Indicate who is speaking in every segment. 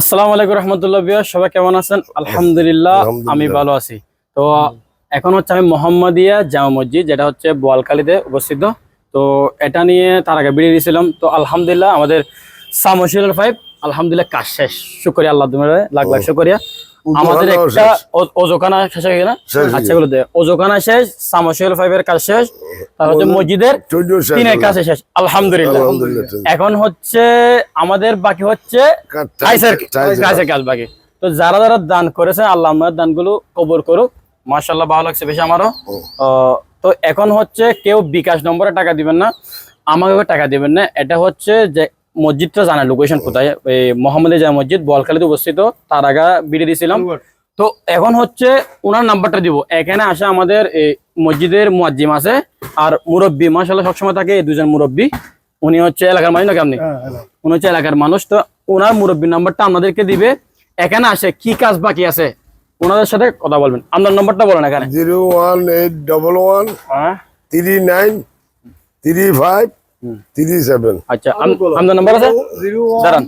Speaker 1: আসসালামু আলাইকুম রহমতুল্লাহ বিয়া সবাই কেমন আছেন? আলহামদুলিল্লাহ। আমি ভালো আছি। তো এখন হচ্ছে আমি মোহাম্মদিয়া জামা মসজিদ যেটা হচ্ছে বোয়ালকালীতে অবস্থিত। তো এটা নিয়ে তার আগে বেরিয়ে দিয়েছিলাম। তো আলহামদুলিল্লাহ আমাদের সামসিল ফাইভ আলহামদুলিল্লাহ কাজ শেষ। শুক্রিয়া আল্লাহ লাখ লাখ শুক্রিয়া। আমাদের একটা ওজোখানা শেষ হয়ে গেল? আচ্ছা এগুলো ওজোখানা শেষ সামশিল ফাইভের কাজ শেষ তার হচ্ছে মসজিদের
Speaker 2: শেষ
Speaker 1: তিনের। কাছে শেষ। আলহামদুলিল্লাহ।
Speaker 2: আলহামদুলিল্লাহ,
Speaker 1: এখন হচ্ছে আমাদের বাকি হচ্ছে কাজ। বাকি। তো যারা যারা দান করেছে আল্লাহ আমার দানগুলো কবর করুক। মাশাল্লাহ ভালো লাগছে বেশি আমারও। আহ, তো এখন হচ্ছে কেউ বিকাশ নম্বরে টাকা দিবেন না আমাকে টাকা দিবেন না। এটা হচ্ছে যে মসজিদটা জানা লোকেশন কোথায়? এই মোহাম্মদ জামা মসজিদ বলখালিতে অবস্থিত তার আগে ভিডিও দিয়েছিলাম তো এখন হচ্ছে ওনার নাম্বারটা দিব। এখানে আসে আমাদের এই মসজিদের মুয়াজ্জিম আছে আর মুরব্বী মাশাল্লাহ সবসময় থাকে দুজন মুরব্বী। উনি হচ্ছে এলাকার মানুষ নাকি আপনি? উনি হচ্ছে এলাকার মানুষ। তো ওনার মুরব্বীর নাম্বারটা আপনাদেরকে দিবে। এখানে আসে কি কাজ বাকি আছে? ওনাদের সাথে কথা বলবেন। আপনার নাম্বারটা বলেন এখানে।
Speaker 2: Zero one eight double one
Speaker 1: হ্যাঁ।
Speaker 2: Three nine three five three seven
Speaker 1: আচ্ছা আপনার নাম্বার আছে? দাঁড়ান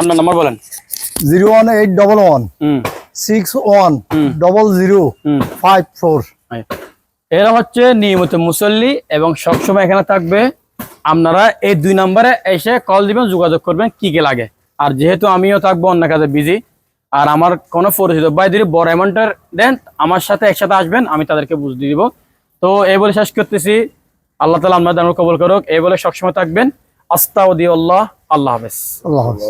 Speaker 1: আপনার নাম্বার বলেন।
Speaker 3: Zero one eight double one.
Speaker 1: Hmm.
Speaker 3: Six one double zero
Speaker 1: hmm.
Speaker 3: Five four.
Speaker 1: আয়। এরা হচ্ছে নিয়মিত মুসল্লি এবং সবসময় এখানে থাকবে। আপনারা এই দুই নম্বরে এসে কল দিবেন যোগাযোগ করবেন কি কি লাগে। আর যেহেতু আমিও থাকব অন্য কাজে বিজি আর আমার কোনো পরিচিত ভাই যদি বড় অ্যামাউন্টের দেন আমার সাথে একসাথে আসবেন আমি তাদেরকে বুঝ দিয়ে দিব। তো এই বলে শেষ করতেছি। আল্লাহ তালা আমরা কবুল করুক। এই বলে সবসময় থাকবেন। আস্তাউদ্দি আল্লাহ আল্লাহ হাফেজ।
Speaker 3: আল্লাহ হাফিজ।